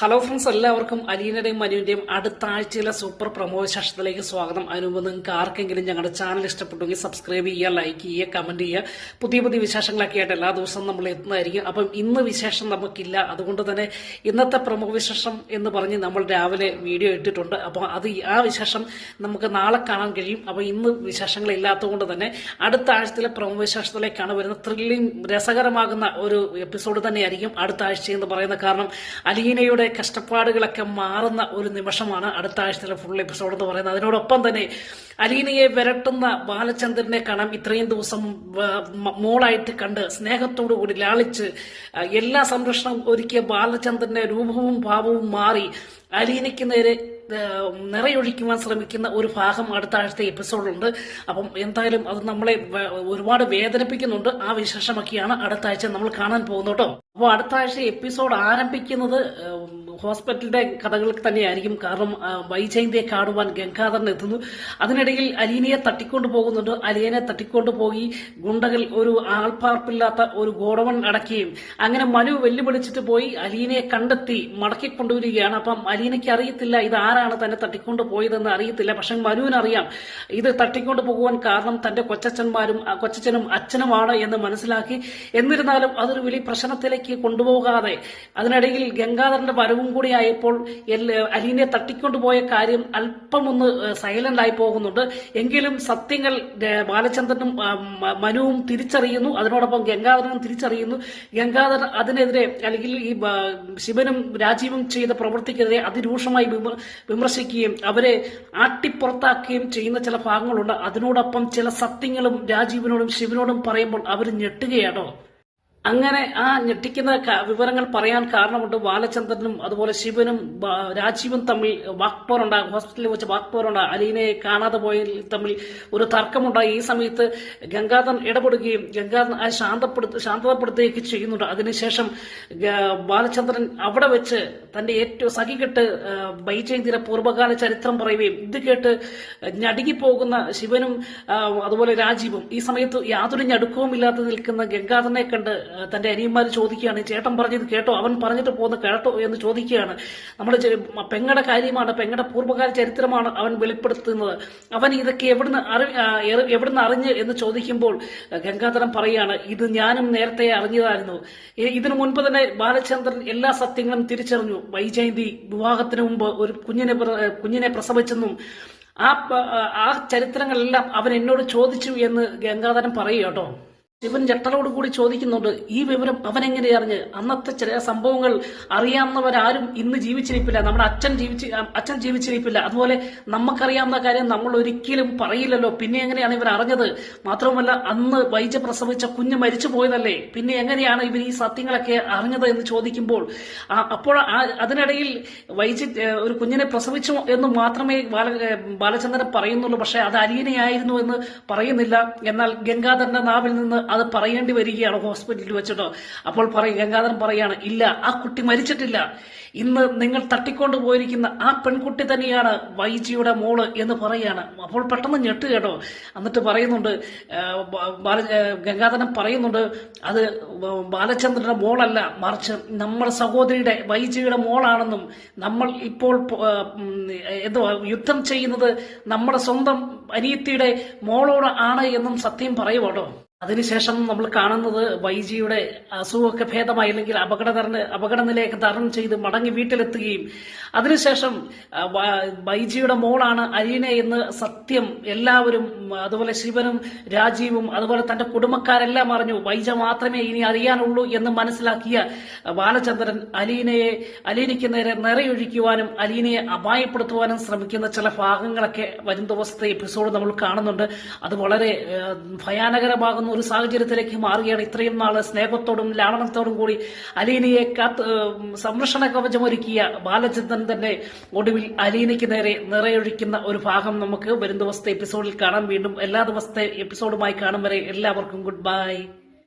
Hello friends എല്ലാവർക്കും അലീനയുടെയും മനുവിന്റെയും അടുത്ത ആഴ്ചയിലെ സൂപ്പർ പ്രമോ സെഷനിലേക്ക് സ്വാഗതം. അതിനുമുമ്പ് നിങ്ങൾക്ക് ആർക്കെങ്കിലും ഞങ്ങളുടെ ചാനൽ ഇഷ്ടപ്പെട്ടെങ്കിൽ സബ്സ്ക്രൈബ് ചെയ്യുക ലൈക്ക് ചെയ്യുക കമന്റ് ചെയ്യുക. പുതിയ പുതിയ വിശേഷങ്ങളൊക്കെ ആയിട്ട് എല്ലാ ദിവസവും നമ്മൾ എത്തുന്നതായിരിക്കും. അപ്പം ഇന്ന് വിശേഷം നമുക്കില്ല. അതുകൊണ്ട് തന്നെ ഇന്നത്തെ പ്രമോ വിശേഷം എന്ന് പറഞ്ഞ് നമ്മൾ രാവിലെ വീഡിയോ ഇട്ടിട്ടുണ്ട്. അപ്പോൾ അത് ആ വിശേഷം നമുക്ക് നാളെ കാണാൻ കഴിയും. അപ്പോൾ ഇന്ന് വിശേഷങ്ങളില്ലാത്തതുകൊണ്ട് തന്നെ അടുത്ത ആഴ്ചയിലെ പ്രമോ വിശേഷത്തിലേക്കാണ് വരുന്ന ത്രില്ലിംഗ് രസകരമാകുന്ന ഒരു എപ്പിസോഡ് തന്നെയായിരിക്കും അടുത്ത ആഴ്ച എന്ന് പറയുന്ന കാരണം. അലീനയുടെ കഷ്ടപ്പാടുകളൊക്കെ മാറുന്ന ഒരു നിമിഷമാണ് അടുത്ത ആഴ്ചയിലെ ഫുൾ എപ്പിസോഡ് എന്ന് പറയുന്നത്. അതിനോടൊപ്പം തന്നെ അലീനയെ വിരട്ടുന്ന ബാലചന്ദ്രനെ കാണാം ഇത്രയും ദിവസം മോളായിട്ട് കണ്ട് സ്നേഹത്തോടു കൂടി ലാളിച്ച് എല്ലാ സംരക്ഷണവും ഒരുക്കിയ ബാലചന്ദ്രന്റെ രൂപവും ഭാവവും മാറി അലീനയ്ക്ക് നേരെ നിറയൊഴിക്കുവാൻ ശ്രമിക്കുന്ന ഒരു ഭാഗം അടുത്ത ആഴ്ചത്തെ എപ്പിസോഡുണ്ട് അപ്പം എന്തായാലും അത് നമ്മളെ ഒരുപാട് വേദനിപ്പിക്കുന്നുണ്ട്. ആ വിശേഷമൊക്കെയാണ് അടുത്ത ആഴ്ച നമ്മൾ കാണാൻ പോകുന്നത് കേട്ടോ. അപ്പോൾ അടുത്ത ആഴ്ച എപ്പിസോഡ് ആരംഭിക്കുന്നത് ഹോസ്പിറ്റലിന്റെ കഥകൾക്ക് തന്നെയായിരിക്കും. കാരണം വൈജയന്തിയെ കാണുവാൻ ഗംഗാധരൻ എത്തുന്നു. അതിനിടയിൽ അലീനയെ തട്ടിക്കൊണ്ടു പോകുന്നുണ്ട്. അലീനെ തട്ടിക്കൊണ്ടു പോയി ഗുണ്ടകൾ ഒരു ആൾപ്പാർപ്പില്ലാത്ത ഒരു ഗോഡവൺ അടക്കുകയും അങ്ങനെ മനു വെല്ലുവിളിച്ചിട്ട് പോയി അലീനയെ കണ്ടെത്തി മടക്കി കൊണ്ടുവരികയാണ് അപ്പം അലീനയ്ക്ക് അറിയത്തില്ല ഇത് ആരാണ് തന്നെ തട്ടിക്കൊണ്ടു പോയതെന്ന് അറിയത്തില്ല. പക്ഷെ മനുവിനറിയാം ഇത് തട്ടിക്കൊണ്ടു പോകുവാൻ കാരണം തന്റെ കൊച്ചച്ഛന്മാരും കൊച്ചച്ചനും അച്ഛനുമാണ് എന്ന് മനസ്സിലാക്കി. എന്നിരുന്നാലും അതൊരു വലിയ പ്രശ്നത്തിലേക്ക് കൊണ്ടുപോകാതെ അതിനിടയിൽ ഗംഗാധരന്റെ വരവും കൂടി ആയപ്പോൾ എല്ല- അലീനെ തട്ടിക്കൊണ്ടുപോയ കാര്യം അല്പം ഒന്ന് സൈലന്റ് ആയി പോകുന്നുണ്ട്. എങ്കിലും സത്യങ്ങൾ ബാലചന്ദ്രനും മനുവും തിരിച്ചറിയുന്നു. അതിനോടൊപ്പം ഗംഗാധരനും തിരിച്ചറിയുന്നു. ഗംഗാധരൻ അതിനെതിരെ അല്ലെങ്കിൽ ഈ ശിവനും രാജീവും ചെയ്ത പ്രവൃത്തിക്കെതിരെ അതിരൂക്ഷമായി വിമർശിക്കുകയും അവരെ ആട്ടിപ്പുറത്താക്കുകയും ചെയ്യുന്ന ചില ഭാഗങ്ങളുണ്ട്. അതിനോടൊപ്പം ചില സത്യങ്ങളും രാജീവിനോടും ശിവനോടും പറയുമ്പോൾ അവർ ഞെട്ടുകയാണോ അങ്ങനെ ആ ഞെട്ടിക്കുന്ന വിവരങ്ങൾ പറയാൻ കാരണമുണ്ട്. ബാലചന്ദ്രനും അതുപോലെ ശിവനും രാജീവും തമ്മിൽ വാക്പോറുണ്ടാകും ഹോസ്പിറ്റലിൽ വെച്ച് വാക്പോറുണ്ടാകും അലീനയെ കാണാതെ പോയ തമ്മിൽ ഒരു തർക്കമുണ്ടായി ഈ സമയത്ത് ഗംഗാധൻ ഇടപെടുകയും ഗംഗാധരൻ ആ ശാന്തപ്പെടുത്ത ശാന്തതപ്പെടുത്തുകയൊക്കെ ചെയ്യുന്നുണ്ട്. അതിനുശേഷം ബാലചന്ദ്രൻ അവിടെ വെച്ച് തന്റെ ഏറ്റവും സഖികെട്ട് ബൈജയന്തിയുടെ പൂർവകാല ചരിത്രം പറയുകയും ഇത് കേട്ട് ഞടുങ്ങിപ്പോകുന്ന ശിവനും അതുപോലെ രാജീവും ഈ സമയത്ത് യാതൊരു ഞടുക്കവും ഇല്ലാതെ നിൽക്കുന്ന ഗംഗാധനെ കണ്ട് തന്റെ അനിയന്മാര് ചോദിക്കുകയാണ് ചേട്ടൻ പറഞ്ഞത് കേട്ടോ? അവൻ പറഞ്ഞിട്ട് പോകുന്ന കേട്ടോ? എന്ന് ചോദിക്കുകയാണ്. നമ്മുടെ പെങ്ങടെ കാര്യമാണ് പെങ്ങടെ പൂർവകാല ചരിത്രമാണ് അവൻ വെളിപ്പെടുത്തുന്നത്. അവൻ ഇതൊക്കെ എവിടുന്ന് അറി ആ, എറി- എവിടുന്ന് അറിഞ്ഞ് എന്ന് ചോദിക്കുമ്പോൾ ഗംഗാധരൻ പറയുകയാണ് ഇത് ഞാനും നേരത്തെ അറിഞ്ഞതായിരുന്നു. ഇതിനു മുൻപ് തന്നെ ബാലചന്ദ്രൻ എല്ലാ സത്യങ്ങളും തിരിച്ചറിഞ്ഞു. വൈജയന്തി വിവാഹത്തിന് മുമ്പ് ഒരു കുഞ്ഞിനെ കുഞ്ഞിനെ പ്രസവിച്ചെന്നും ആ ആ ചരിത്രങ്ങളെല്ലാം അവൻ എന്നോട് ചോദിച്ചു എന്ന് ഗംഗാധരൻ പറയുക കേട്ടോ. ശിവൻ ജട്ടലോട് കൂടി ചോദിക്കുന്നുണ്ട് ഈ വിവരം അവൻ എങ്ങനെ അറിഞ്ഞ്? അന്നത്തെ ചില സംഭവങ്ങൾ അറിയാവുന്നവരാരും ഇന്ന് ജീവിച്ചിരിപ്പില്ല. നമ്മുടെ അച്ഛൻ ജീവിച്ച് അച്ഛൻ ജീവിച്ചിരിപ്പില്ല. അതുപോലെ നമുക്കറിയാവുന്ന കാര്യം നമ്മൾ ഒരിക്കലും പറയില്ലല്ലോ. പിന്നെ എങ്ങനെയാണ് ഇവർ അറിഞ്ഞത്? മാത്രവുമല്ല അന്ന് വൈജ പ്രസവിച്ച കുഞ്ഞ് മരിച്ചു പോയതല്ലേ? പിന്നെ എങ്ങനെയാണ് ഇവർ ഈ സത്യങ്ങളൊക്കെ അറിഞ്ഞത് എന്ന് ചോദിക്കുമ്പോൾ അപ്പോൾ അതിനിടയിൽ വൈജ ഒരു കുഞ്ഞിനെ പ്രസവിച്ചു എന്ന് മാത്രമേ ബാല ബാലചന്ദ്രൻ പറയുന്നുള്ളൂ. പക്ഷെ അത് അലീനയായിരുന്നു എന്ന് പറയുന്നില്ല. എന്നാൽ ഗംഗാധരന്റെ നാവിൽ നിന്ന് അത് പറയേണ്ടി വരികയാണ് ഹോസ്പിറ്റലിൽ വെച്ചിട്ടോ. അപ്പോൾ പറയും ഗംഗാധരൻ പറയാണ് ഇല്ല ആ കുട്ടി മരിച്ചിട്ടില്ല. ഇന്ന് നിങ്ങൾ തട്ടിക്കൊണ്ടു പോയിരിക്കുന്ന ആ പെൺകുട്ടി തന്നെയാണ് വൈജിയുടെ മോൾ എന്ന് പറയാണ്. അപ്പോൾ പെട്ടെന്ന് ഞെട്ട് കേട്ടോ. എന്നിട്ട് പറയുന്നുണ്ട് ഗംഗാധരൻ പറയുന്നുണ്ട് അത് ബാലചന്ദ്രന്റെ മോളല്ല മറിച്ച് നമ്മുടെ സഹോദരിയുടെ വൈജിയുടെ മോളാണെന്നും നമ്മൾ ഇപ്പോൾ എന്തോ യുദ്ധം ചെയ്യുന്നത് നമ്മുടെ സ്വന്തം അനിയത്തിയുടെ മോളോട് ആണ് എന്നും സത്യം പറയുവാട്ടോ. അതിനുശേഷം നമ്മൾ കാണുന്നത് വൈജിയുടെ അസുഖമൊക്കെ ഭേദമായില്ലെങ്കിൽ അപകടതരണ അപകടനിലയൊക്കെ തരണം ചെയ്ത് മടങ്ങി വീട്ടിലെത്തുകയും അതിനുശേഷം വൈജിയുടെ മോളാണ് അരീന എന്ന് സത്യം എല്ലാവരും അതുപോലെ ശിവനും രാജീവും അതുപോലെ തന്റെ കുടുംബക്കാരെല്ലാം അറിഞ്ഞു. വൈജ മാത്രമേ ഇനി അറിയാനുള്ളൂ എന്ന് മനസ്സിലാക്കിയ ബാലചന്ദ്രൻ അലീനയെ അലീനയ്ക്ക് നേരെ നിറയൊഴിക്കുവാനും അലീനയെ അപായപ്പെടുത്തുവാനും ശ്രമിക്കുന്ന ചില ഭാഗങ്ങളൊക്കെ വരും ദിവസത്തെ എപ്പിസോഡ് നമ്മൾ കാണുന്നുണ്ട്. അത് വളരെ ഏഹ്, ഒരു സാഹചര്യത്തിലേക്ക് മാറുകയാണ്. ഇത്രയും നാൾ സ്നേഹത്തോടും ലാളനത്തോടും കൂടി അലീനയെ കാത്ത് സംരക്ഷണ കവചമൊരുക്കിയ ബാലചന്ദ്രൻ തന്നെ ഒടുവിൽ അലീനയ്ക്ക് നേരെ നിറയൊഴിക്കുന്ന ഒരു ഭാഗം നമുക്ക് വരും ദിവസത്തെ എപ്പിസോഡിൽ കാണാം. വീണ്ടും എല്ലാ ദിവസത്തെ എപ്പിസോഡുമായി കാണും വരെ എല്ലാവർക്കും ഗുഡ് ബൈ